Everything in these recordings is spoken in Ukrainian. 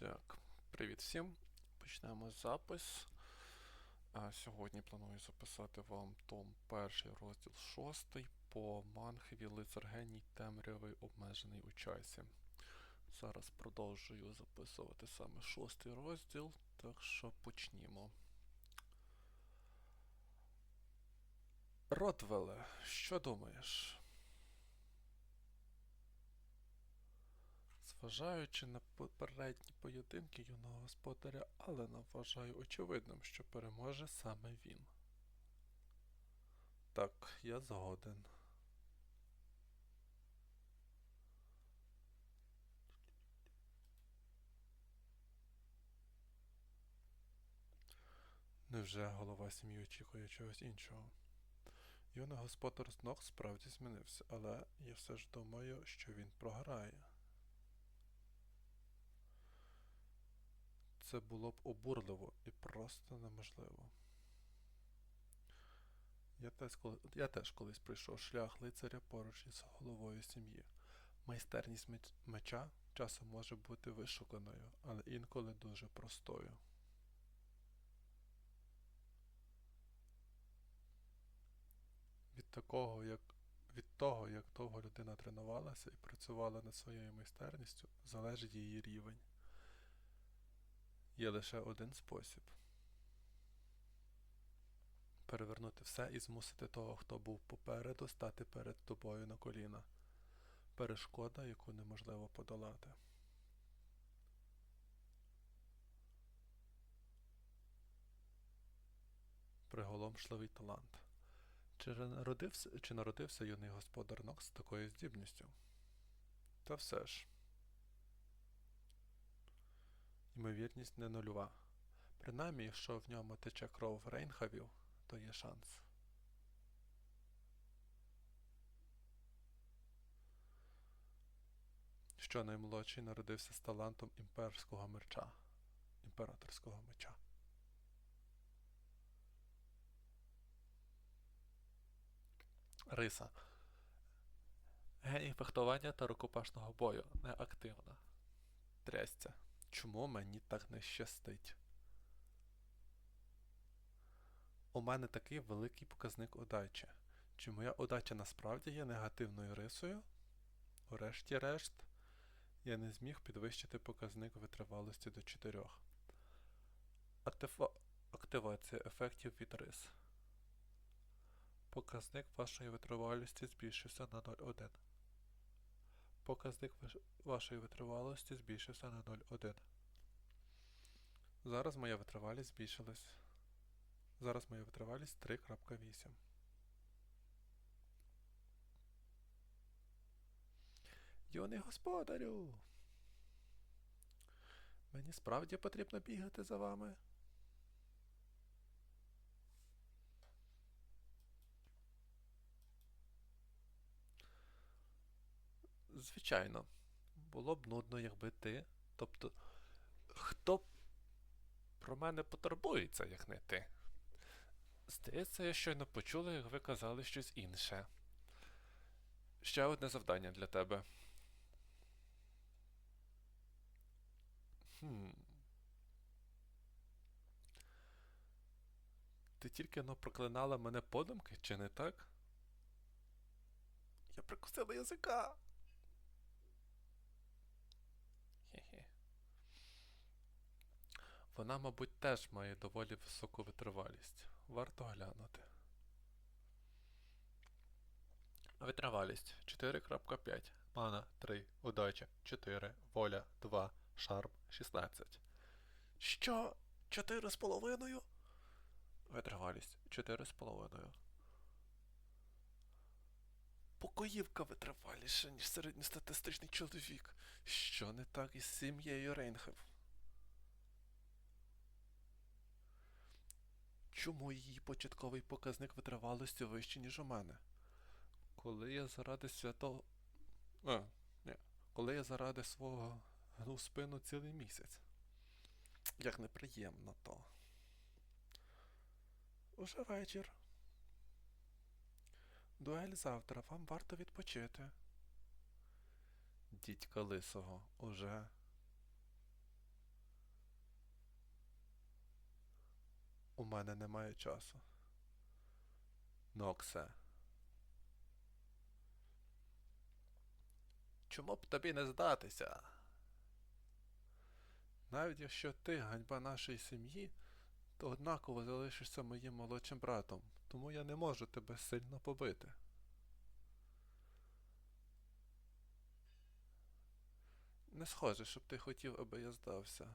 Так, привіт всім. Почнемо запис. А, сьогодні планую записати вам том 1, розділ 6 по Манхеві Лицар Геній Темрявий обмежений у часі. Зараз продовжую записувати саме шостий розділ, так що почнімо. Ротвеле, що думаєш? Зважаючи на попередні поєдинки юного господаря Алена, вважаю очевидним, що переможе саме він. Так, я згоден. Невже голова сім'ї очікує чогось іншого? Юний господар знов справді змінився, але я все ж думаю, що він програє. Це було б обурливо і просто неможливо. Я теж, коли, я теж колись пройшов шлях лицаря поруч із головою сім'ї. Майстерність меч- меча часом може бути вишуканою, але інколи дуже простою. Від такого, як від того, як довго людина тренувалася і працювала над своєю майстерністю, залежить її рівень. Є лише один спосіб перевернути все і змусити того, хто був попереду, стати перед тобою на коліна. Перешкода, яку неможливо подолати. Приголомшливий талант. Чи народився, чи народився юний господар Нокс з такою здібністю? Та все ж. Ймовірність не нульова. Принаймні, якщо в ньому тече кров Рейнхавів, то є шанс. Що наймолодший народився з талантом імперського меча. Імператорського меча. Риса. Геній фехтування та рукопашного бою неактивна. Трясця. Чому мені так не щастить? У мене такий великий показник удачі. Чи моя удача насправді є негативною рисою? Урешті-решт, я не зміг підвищити показник витривалості до 4. Актива... Активація ефектів від рис. Показник вашої витривалості збільшився на 0,1. Показник вашої витривалості збільшився на 0,1. Зараз моя витривалість збільшилась. Зараз моя витривалість 3.8. Юний господарю. Мені справді потрібно бігати за вами. Звичайно, було б нудно, якби ти. Тобто, хто про мене потурбується, як не ти? Здається, я щойно почула, як ви казали щось інше. Ще одне завдання для тебе. Хм. Ти тільки но проклинала мене подумки, чи не так? Я прикусила язика. Вона, мабуть, теж має доволі високу витривалість. Варто глянути. Витривалість 4.5. Мана 3. Удача 4. Воля 2. Шарм 16. Що? 4,5? Витривалість 4,5. Покоївка витриваліша, ніж середньостатистичний чоловік. Що не так із сім'єю Рейнхев? Чому її початковий показник витривалості вищий, ніж у мене? Коли я заради святого. А, ні. Коли я заради свого гнув спину цілий місяць. Як неприємно то. Уже вечір. Дуель завтра, вам варто відпочити. Дідька лисого, уже. Мене немає часу. Ноксе. Чому б тобі не здатися? Навіть якщо ти ганьба нашої сім'ї, то однаково залишишся моїм молодшим братом, тому я не можу тебе сильно побити. Не схоже, щоб ти хотів, аби я здався.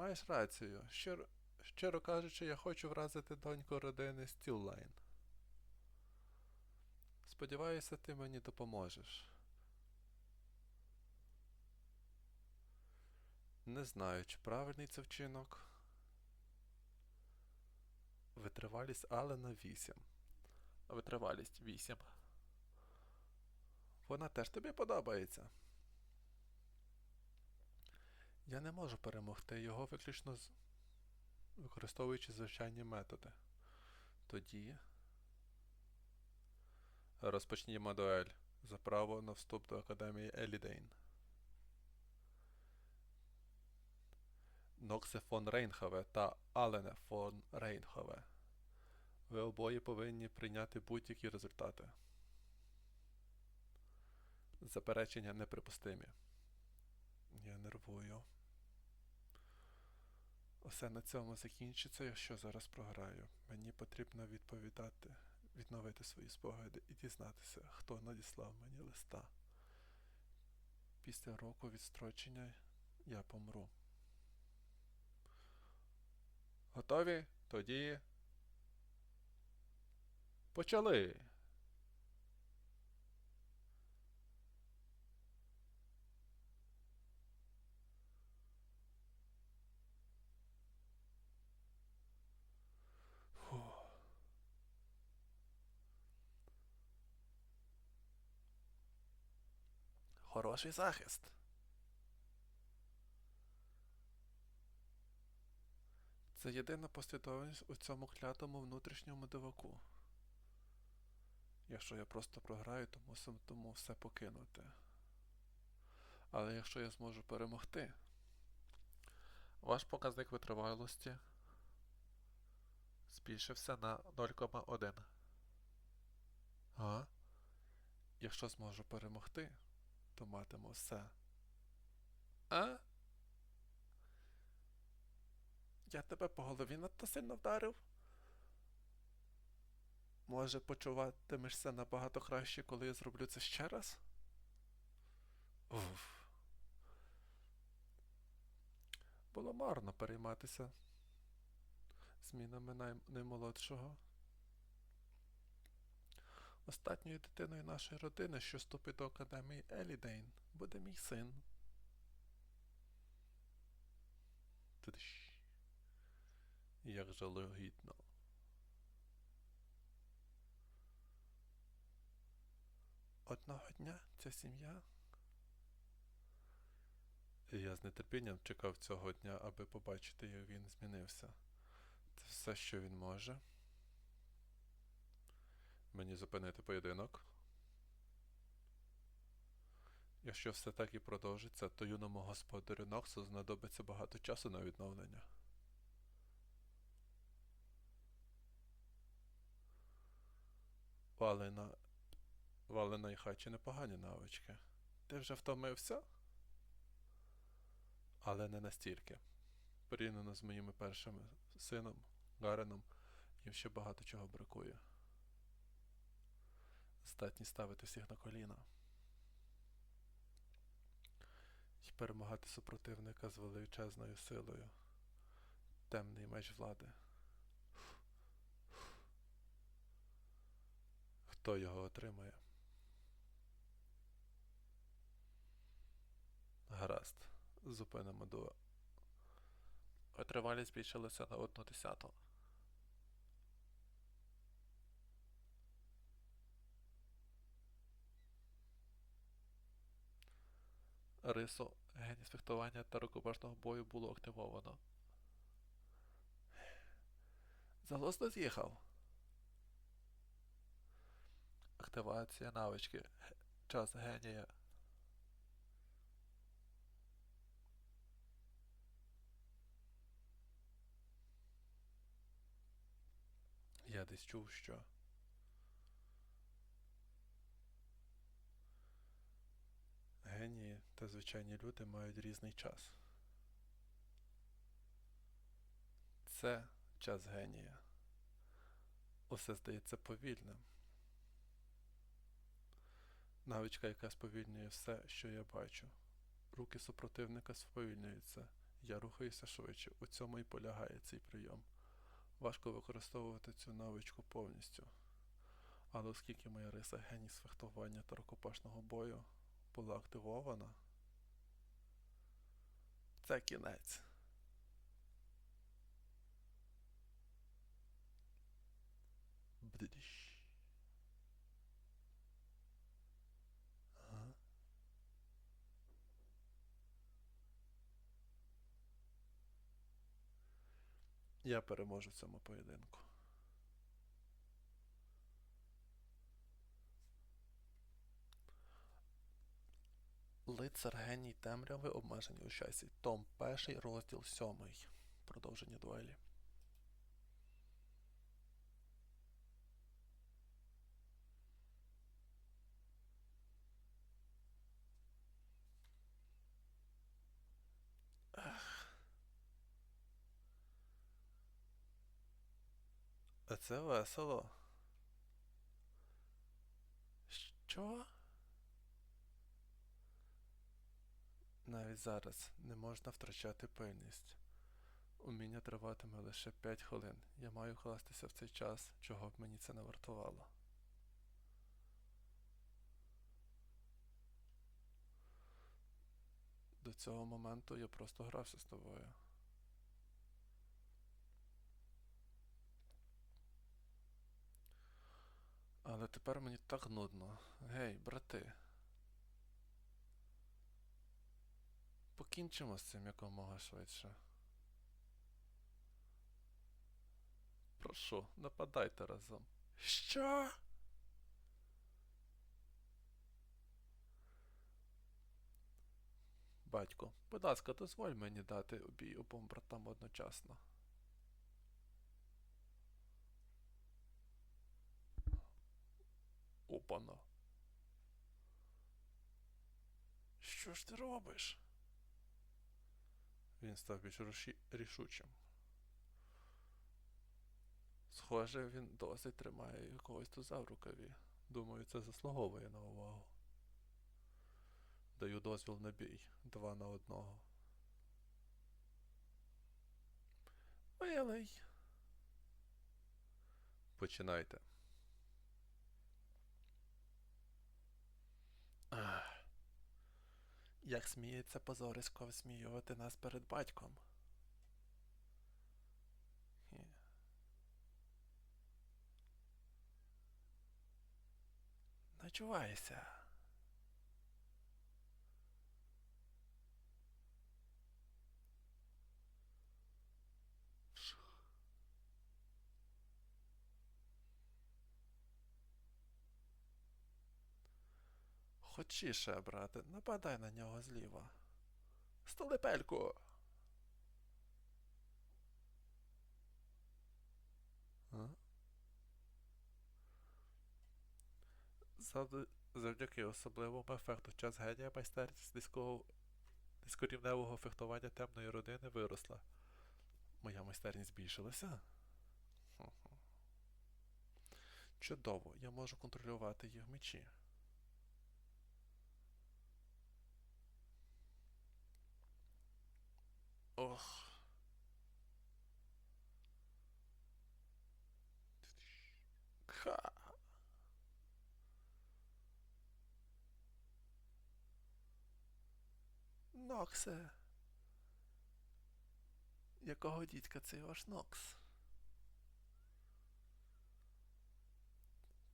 Маєш рацію. Щиро, щиро кажучи, я хочу вразити доньку родини Стіллайн. Сподіваюся, ти мені допоможеш. Не знаю, чи правильний це вчинок. Витривалість Алена 8. Витривалість 8. Вона теж тобі подобається. Я не можу перемогти його виключно з... використовуючи звичайні методи. Тоді розпочнімо дуель за право на вступ до Академії Елідейн. Ноксе фон Рейнхаве та Алене фон Рейнхаве. Ви обоє повинні прийняти будь-які результати. Заперечення неприпустимі. Я нервую. Усе на цьому закінчиться, якщо зараз програю. Мені потрібно відповідати, відновити свої спогади і дізнатися, хто надіслав мені листа. Після року відстрочення я помру. Готові? Тоді. Почали. Хороший захист. Це єдина послідовність у цьому клятому внутрішньому диваку. Якщо я просто програю, то мусимо тому все покинути. Але якщо я зможу перемогти, ваш показник витривалості збільшився на 0,1. А? Якщо зможу перемогти, то матиму все. А? Я тебе по голові надто сильно вдарив. Може, почуватимешся набагато краще, коли я зроблю це ще раз? Уф. Було марно перейматися змінами най... наймолодшого. Останньою дитиною нашої родини, що вступить до академії Елідейн, буде мій син. Тдищ. Як жалюгідно. Одного дня ця сім'я. Я з нетерпінням чекав цього дня, аби побачити, як він змінився. Це все, що він може. Мені зупинити поєдинок. Якщо все так і продовжиться, то юному господарю Ноксу знадобиться багато часу на відновлення. Валена. Валена і Хачі непогані навички. Ти вже втомився? Але не настільки. Порівняно з моїми першими сином, Гареном, їм ще багато чого бракує. Здатні ставити всіх на коліна. І перемагати супротивника з величезною силою. Темний меч влади. Хто його отримає? Гаразд. Зупинимо дуо. Витривалість збільшилася на одну десяту. рису геніс фехтування та рукопашного бою було активовано. Загласно з'їхав. Активація навички. Час генія. Я десь чув, що. Та звичайні люди мають різний час. Це час генія. Усе здається повільним. Навичка, яка сповільнює все, що я бачу. Руки супротивника сповільнюються. Я рухаюся швидше. У цьому і полягає цей прийом. Важко використовувати цю навичку повністю. Але оскільки моя риса геній фехтування та рукопашного бою була активована, це кінець. Бдиш. Я переможу в цьому поєдинку. Лицар геній темряви обмежені у часі. Том 1, розділ 7. Продовження дуелі. А це весело. Що? Навіть зараз не можна втрачати пильність. Уміння триватиме лише 5 хвилин. Я маю вкластися в цей час, чого б мені це не вартувало. До цього моменту я просто грався з тобою. Але тепер мені так нудно. Гей, брати. Покінчимо з цим якомога швидше. Прошу, нападайте разом. Що? Батько, будь ласка, дозволь мені дати обій обом братам одночасно. Опана. Що ж ти робиш? Він став більш рішучим. Схоже, він досить тримає якогось туза в рукаві. Думаю, це заслуговує на увагу. Даю дозвіл на бій. Два на одного. Вилий. Починайте. Ах. Як сміється позорисько всміювати нас перед батьком. Начувайся. Хочіше, брате, нападай на нього зліва. Завд- Завдяки особливому ефекту час генія майстерність низького низькорівневого фехтування темної родини виросла. Моя майстерність збільшилася? Чудово, я можу контролювати їх мечі. Ох. Ха. Ноксе. Якого дідька цей ваш Нокс?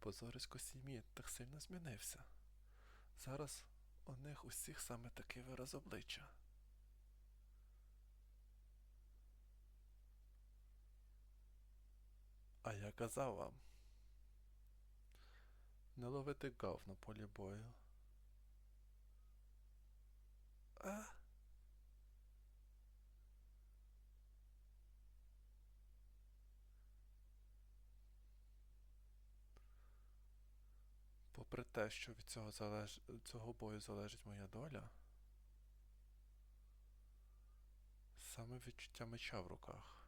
Позорисько сім'ї так сильно змінився. Зараз у них усіх саме такий вираз обличчя. Казав вам. Не ловити гав на полі бою. А? Попри те, що від цього залеж... цього бою залежить моя доля, саме відчуття меча в руках.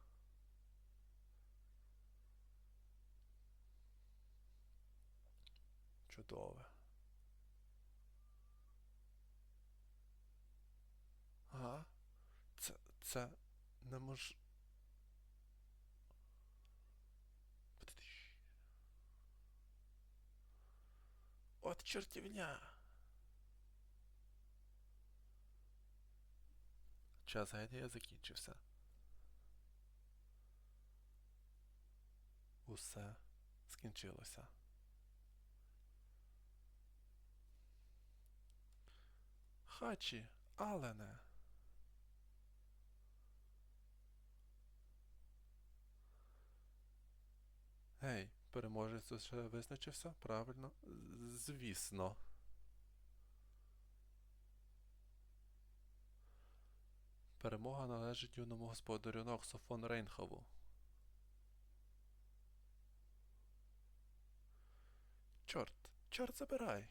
Чудове. Ага. Це. це не мож. От чортівня. Час генія закінчився. Усе скінчилося. Хачі, Алене. Гей, переможець вже визначився? Правильно? Звісно. Перемога належить юному господарю Ноксу фон Рейнхову. Чорт, чорт забирай.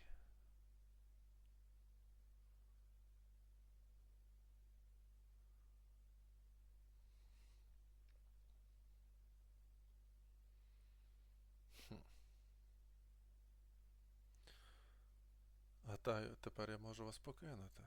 Гадаю, тепер я можу вас покинути.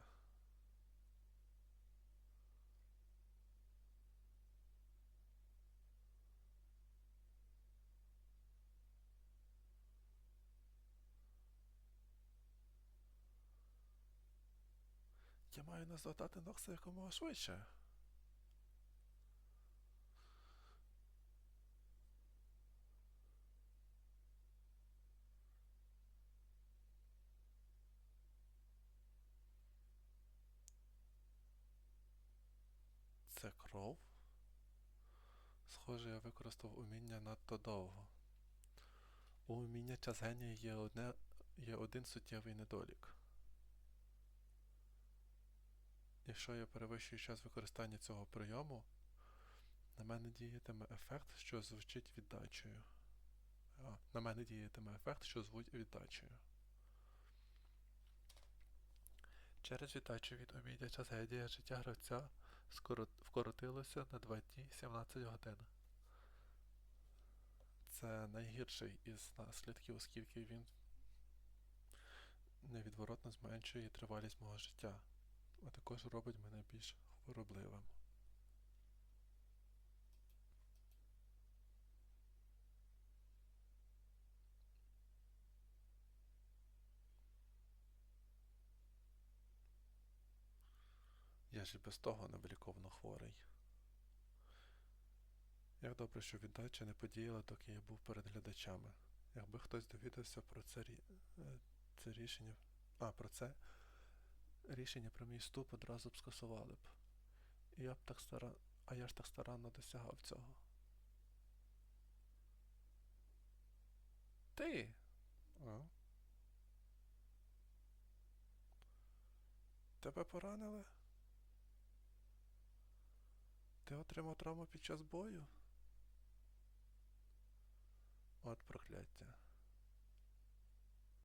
Я маю наздогнати Нокса якомога швидше. Це кров? Схоже, я використав уміння надто довго. У уміння час генія є, одне, є один суттєвий недолік. Якщо я перевищую час використання цього прийому, на мене діятиме ефект, що звучить віддачею. А, на мене діятиме ефект, що звуть віддачею. Через віддачу від уміння час генія життя гравця вкоротилося на 2 дні 17 годин. Це найгірший із наслідків, оскільки він невідворотно зменшує тривалість мого життя, а також робить мене більш хворобливим. Я ж і без того невиліковно хворий. Як добре, що віддача не подіяла, доки я був перед глядачами. Якби хтось довідався про це, е, це рішення. А, про це рішення про мій вступ одразу б скасували б. І я б так стара... А я ж так старанно досягав цього. Ти. А? Тебе поранили? Ти отримав травму під час бою? От прокляття.